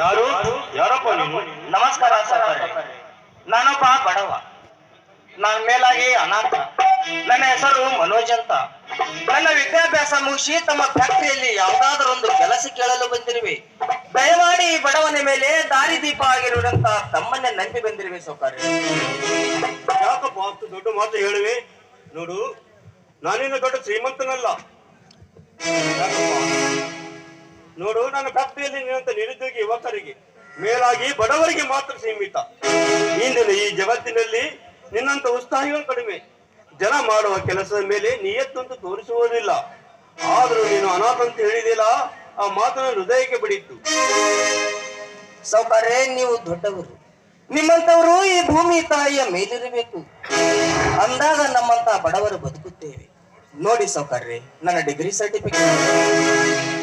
ಯಾರು? ಯಾರಪ್ಪ ನೀನು? ನಮಸ್ಕಾರ ಸರ್ ನಾನಪ್ಪ ಬಡವ. ನನ್ನ ಮೇಲಾಗಿ ಅನಾಥ. ನನ್ನ ಹೆಸರು ಮನೋಜ್ ಅಂತ. ನನ್ನ ವಿದ್ಯಾಭ್ಯಾಸ ಮುಗಿಸಿ ತಮ್ಮ ಫ್ಯಾಕ್ಟರಿಯಲ್ಲಿ ಯಾವ್ದಾದ್ರು ಒಂದು ಕೆಲಸ ಕೇಳಲು ಬಂದಿರುವೆ. ದಯಮಾಡಿ ಬಡವನ ಮೇಲೆ ದಾರಿ ದೀಪ ಆಗಿರುವಂತ ತಮ್ಮನ್ನೇ ನಂಬಿ ಬಂದಿರುವೆ ಸೌಕರ್ಯ ಯಾಕಪ್ಪ ಅಷ್ಟು ದೊಡ್ಡ ಮಾತು ಹೇಳುವೆ? ನೋಡು ನಾನೇನು ದೊಡ್ಡ ಶ್ರೀಮಂತನಲ್ಲ? ನೋಡು, ನನ್ನ ಫ್ಯಾಕ್ಟರಿಯಲ್ಲಿ ನಿನ್ನಂತ ನಿರುದ್ಯೋಗಿ ಯುವಕರಿಗೆ, ಮೇಲಾಗಿ ಬಡವರಿಗೆ ಮಾತ್ರ ಸೀಮಿತ. ಇಂದಿನ ಈ ಜಗತ್ತಿನಲ್ಲಿ ನಿನ್ನಂತ ಉತ್ಸಾಹಿಗಳು ಕಡಿಮೆ. ಜನ ಮಾಡುವ ಕೆಲಸದ ಮೇಲೆ ನಿಯತ್ತಂತೂ ತೋರಿಸುವುದಿಲ್ಲ. ಆದರೂ ನೀನು ಅನಾಥ ಅಂತ ಹೇಳಿದಿಲ್ಲ ಆ ಮಾತನ್ನು ಹೃದಯಕ್ಕೆ ಬಡಿತ್ತು ಸೌಕರ್ಯ, ನೀವು ದೊಡ್ಡವರು. ನಿಮ್ಮಂತವರು ಈ ಭೂಮಿ ತಾಯಿಯ ಮೇಲಿರಬೇಕು. ಅಂದಾಗ ನಮ್ಮಂತ ಬಡವರು ಬದುಕುತ್ತೇವೆ. ನೋಡಿ ಸೌಕರ್ಯ, ನನ್ನ ಡಿಗ್ರಿ ಸರ್ಟಿಫಿಕೇಟ್.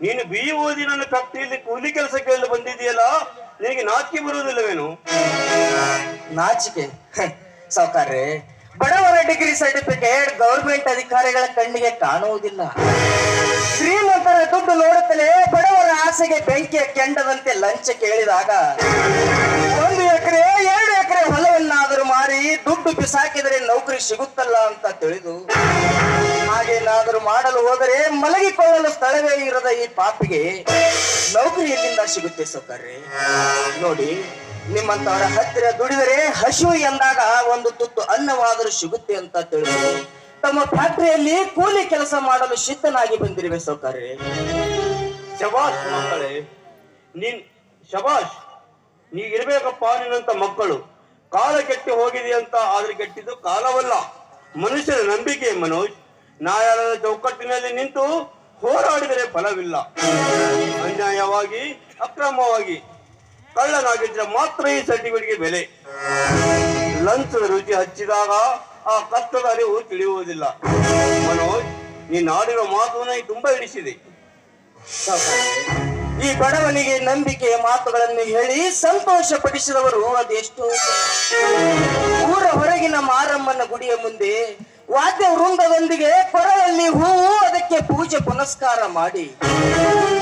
ನೀನು ಬಿ ಓದಿ ನನ್ನ ಫ್ಯಾಕ್ಟರಿಯಲ್ಲಿ ಕೂಲಿ ಕೆಲಸ ಕೇಳಲು ಬಂದಿದೆಯಲ್ಲ ನಿನಗೆ ನಾಚಿಕೆ ಬರುವುದಿಲ್ಲವೇನು? ನಾಚಿಕೆ? ಸಾವುಕಾರ್ರೆ, ಬಡವರ ಡಿಗ್ರಿ ಸರ್ಟಿಫಿಕೇಟ್ ಗೌರ್ಮೆಂಟ್ ಅಧಿಕಾರಿಗಳ ಕಣ್ಣಿಗೆ ಕಾಣುವುದಿಲ್ಲ. ಶ್ರೀಮಂತರ ದುಡ್ಡು ನೋಡುತ್ತಲೇ ಬಡವರ ಆಸೆಗೆ ಬೆಂಕಿಯ ಕೆಂಡದಂತೆ ಲಂಚ ಕೇಳಿದಾಗ, ಒಂದು ಎಕರೆ, ಎರಡು ಎಕರೆ ಹೊಲವನ್ನಾದರೂ ಮಾರಿ ದುಡ್ಡು ಬಿಸಾಕಿದರೆ ನೌಕರಿ ಸಿಗುತ್ತಲ್ಲ ಅಂತ ತಿಳಿದು ಹಾಗೇನಾದರೂ ಮಾಡಲು ಹೋದರೆ ಮಲಗಿಕೊಳ್ಳಲು ಸ್ಥಳವೇ ಇರದ ಈ ಪಾಪಿಗೆ ನೌಕರಿ ಎಲ್ಲಿಂದ ಸಿಗುತ್ತೆ ಸೌಕರ್ಯ. ನೋಡಿ ನಿಮ್ಮಂತವರ ಹತ್ತಿರ ದುಡಿದರೆ ಹಸಿವು ಎಂದಾಗ ಒಂದು ತುತ್ತು ಅನ್ನವಾದರೂ ಸಿಗುತ್ತೆ ಅಂತ ತಿಳಿದು ತಮ್ಮ ಫ್ಯಾಕ್ಟರಿಯಲ್ಲಿ ಕೂಲಿ ಕೆಲಸ ಮಾಡಲು ಸಿದ್ಧನಾಗಿ ಬಂದಿರುವೆ ಸೌಕರ್ಯ. ಶಬಾಷ್ ಮಕ್ಕಳೇ, ನೀನ್ ಶಬಾಷ್, ನೀಗಿರ್ಬೇಕಪ್ಪ ನಿನ್ನಂತ ಮಕ್ಕಳು. ಕಾಲ ಕೆಟ್ಟಿ ಹೋಗಿದೆ ಅಂತ ಆದ್ರೆ ಕೆಟ್ಟಿದ್ದು ಕಾಲವಲ್ಲ. ಮನುಷ್ಯನ ನಂಬಿಕೆ ಮನೋಜ್. ನ್ಯಾಯಾಲಯದ ಚೌಕಟ್ಟಿನಲ್ಲಿ ನಿಂತು ಹೋರಾಡಿದರೆ ಫಲವಿಲ್ಲ. ಅನ್ಯಾಯವಾಗಿ, ಅಕ್ರಮವಾಗಿ ಕಳ್ಳನಾಗಿದ್ರೆ ಮಾತ್ರ ಈ ಸರ್ಟಿಫಿಕೇಟ್ಗೆ ಬೆಲೆ. ಲಂಚದ ರುಚಿ ಹಚ್ಚಿದಾಗ ಆ ಕಷ್ಟದ ಅರಿವು ತಿಳಿಯುವುದಿಲ್ಲ. ಮನೋಜ್ ನೀನು ಆಡಿರೋ ಮಾತು ತುಂಬಾ ಹಿಡಿಸಿದೆ. ಈ ಬಡವನಿಗೆ ನಂಬಿಕೆಯ ಮಾತುಗಳನ್ನು ಹೇಳಿ ಸಂತೋಷ ಪಡಿಸಿದವರು ಅದೆಷ್ಟು ಊರ ಹೊರಗಿನ ಮಾರಮ್ಮನ ಗುಡಿಯ ಮುಂದೆ ವಾದ್ಯ ವೃಂದದೊಂದಿಗೆ ಕೊರಳಲ್ಲಿ ಹೂವು ಅದಕ್ಕೆ ಪೂಜೆ ಪುನಸ್ಕಾರ ಮಾಡಿ.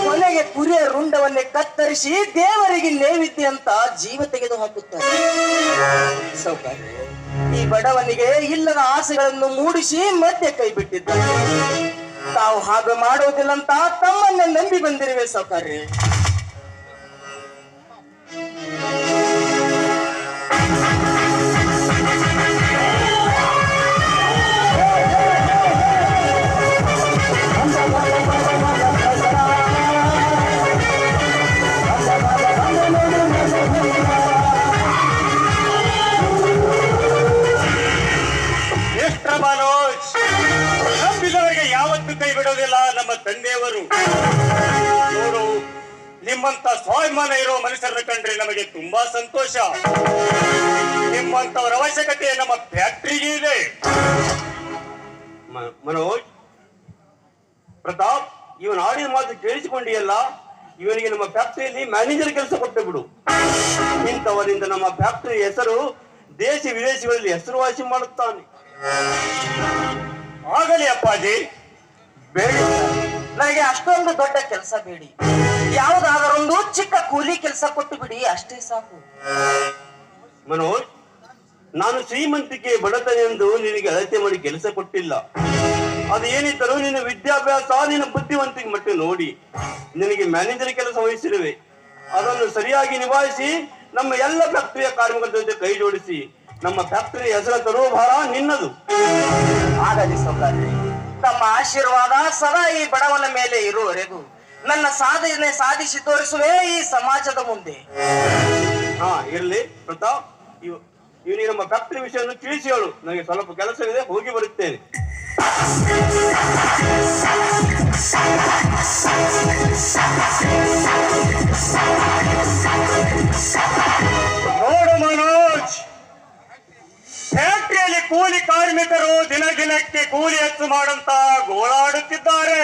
ಕೊನೆಗೆ ಕುರಿಯ ರುಂಡವನ್ನೇ ಕತ್ತರಿಸಿ ದೇವರಿಗೆ ನೇವಿದ್ದೆ ಅಂತ ಜೀವ ತೆಗೆದು ಹಾಕುತ್ತಾರೆ. ಸೌಕರ್ಯ ಈ ಬಡವನಿಗೆ ಇಲ್ಲದ ಆಸೆಗಳನ್ನು ಮೂಡಿಸಿ ಮಧ್ಯೆ ಕೈ ಬಿಟ್ಟಿದ್ದಾರೆ. ತಾವು ಹಾಗೆ ಮಾಡೋದಿಲ್ಲ ಅಂತ ತಮ್ಮನ್ನೇ ನಂಬಿ ಬಂದಿರುವೆ ಸೌಕರ್ಯ ನಂಬಿದವರಿಗೆ ಯಾವತ್ತೂ ಕೈ ಬಿಡೋದಿಲ್ಲ ನಮ್ಮ ತಂದೆಯವರು. ನೋಡು, ನಿಮ್ಮಂತ ಸ್ವಾಭಿಮಾನ ಇರೋ ಮನುಷ್ಯರನ್ನ ಕಂಡ್ರೆ ನಮಗೆ ತುಂಬಾ ಸಂತೋಷ. ನಿಮ್ಮಂತವರ ಅವಶ್ಯಕತೆ ನಮ್ಮ ಫ್ಯಾಕ್ಟರಿಗೆ ಇದೆ. ಮನೋಜ್, ಪ್ರತಾಪ್, ಇವನ್ ಆಡಿದ ಮಾತು ಕೇಳಿಸಿಕೊಂಡಿಯಲ್ಲ, ಇವನಿಗೆ ನಮ್ಮ ಫ್ಯಾಕ್ಟರಿಯಲ್ಲಿ ಮ್ಯಾನೇಜರ್ ಕೆಲಸ ಕೊಟ್ಟು ಬಿಡು. ಇಂಥವರಿಂದ ನಮ್ಮ ಫ್ಯಾಕ್ಟರಿ ಹೆಸರು ದೇಶ ವಿದೇಶಗಳಲ್ಲಿ ಹೆಸರುವಾಸಿ ಮಾಡುತ್ತಾನೆ. ಆಗಲಿ ಅಪ್ಪಾಜಿ. ಬೇಡಿ. ನನಗೆ ಅಷ್ಟೊಂದು ದೊಡ್ಡ ಕೆಲಸ ಬೇಡಿ. ಯಾವುದಾದರೊಂದು ಚಿಕ್ಕ ಕೂಲಿ ಕೆಲಸ ಕೊಟ್ಟು ಬಿಡಿ, ಅಷ್ಟೇ ಸಾಕು. ಮನೋಜ್, ನಾನು ಶ್ರೀಮಂತಿಕೆ ಬಡತನ ಎಂದು ನಿನಗೆ ಅಳತೆ ಮಾಡಿ ಕೆಲಸ ಕೊಟ್ಟಿಲ್ಲ. ಅದು ಏನಿದ್ದರೂ ನಿನ್ನ ವಿದ್ಯಾಭ್ಯಾಸ, ನಿನ್ನ ಬುದ್ಧಿವಂತಿಕೆ ಮಟ್ಟ ನೋಡಿ. ನಿನಗೆ ಮ್ಯಾನೇಜರ್ ಕೆಲಸ ವಹಿಸಿರುವೆ. ಅದನ್ನು ಸರಿಯಾಗಿ ನಿಭಾಯಿಸಿ, ನಮ್ಮ ಎಲ್ಲ ಫ್ಯಾಕ್ಟರಿಯ ಕಾರ್ಮಿಕರ ಜೊತೆ ಕೈ ಜೋಡಿಸಿ. ನಮ್ಮ ಫ್ಯಾಕ್ಟರಿ ಹೆಸರ ತರುವ ಭಾರ ನಿನ್ನದು. ಆಗಲಿ ಸೌಕರ್ಯ ತಮ್ಮ ಆಶೀರ್ವಾದ ಸದಾ ಈ ಬಡವನ ಮೇಲೆ ಇರುವವರೆಗೂ. ನನ್ನ ಸಾಧನೆ ಸಾಧಿಸಿ ತೋರಿಸುವೆ ಈ ಸಮಾಜದ ಮುಂದೆ. ಹಾ, ಇರ್ಲಿ, ಪ್ರತಾಪ್. ಇವ್ ಇವನಿಗೆ ನಮ್ಮ ಫ್ಯಾಕ್ಟರಿ ವಿಷಯವನ್ನು ತಿಳಿಸಿ ಹೇಳು. ನನಗೆ ಸ್ವಲ್ಪ ಕೆಲಸವಿದೆ, ಹೋಗಿ ಬರುತ್ತೇನೆ. ಜಿಲ್ಲೆಯಲ್ಲಿ ಕೂಲಿ ಕಾರ್ಮಿಕರು ದಿನ ದಿನಕ್ಕೆ ಕೂಲಿ ಹೆಚ್ಚು ಮಾಡುವಂತ ಗೋಳಾಡುತ್ತಿದ್ದಾರೆ.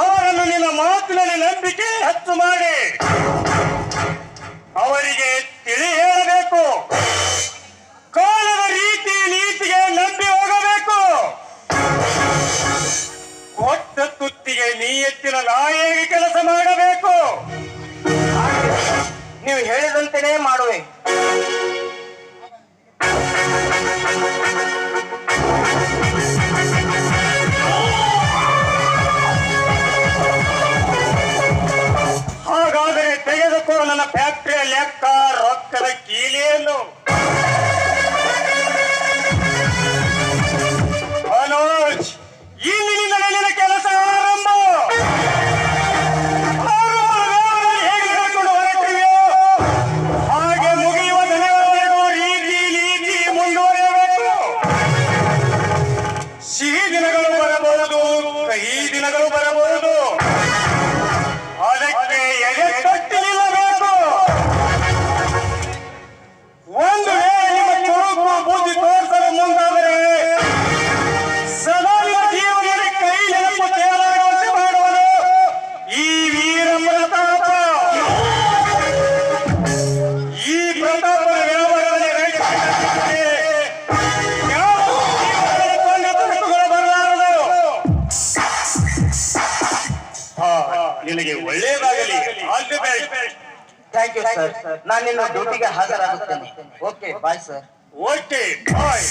ಅವರನ್ನು ನಿನ್ನ ಮಾತಿನಲ್ಲಿ ನಂಬಿಕೆ ಹೆಚ್ಚು ಮಾಡಿ. ಅವರಿಗೆ ತಿಳಿ ಹೇಳಬೇಕು. ಕಾಲದ ರೀತಿ ನೀತಿಗೆ ನಂಬಿ ಹೋಗಬೇಕು. ಕೊಟ್ಟ ತುತ್ತಿಗೆ ನೀಯತ್ತಿನ ನಾಯಿಗೆ ಕೆಲಸ ಮಾಡಬೇಕು. ನೀವು ಹೇಳಿದಂತೆಯೇ ಮಾಡುವೆ. ಒಳ್ಳೇದಾಗಲಿ all the best thank you sir ನಾನು ನಿಮ್ಮ ಡ್ಯೂಟಿಗೆ ಹಾಜರಾಗುತ್ತೇನೆ. Okay bye sir okay bye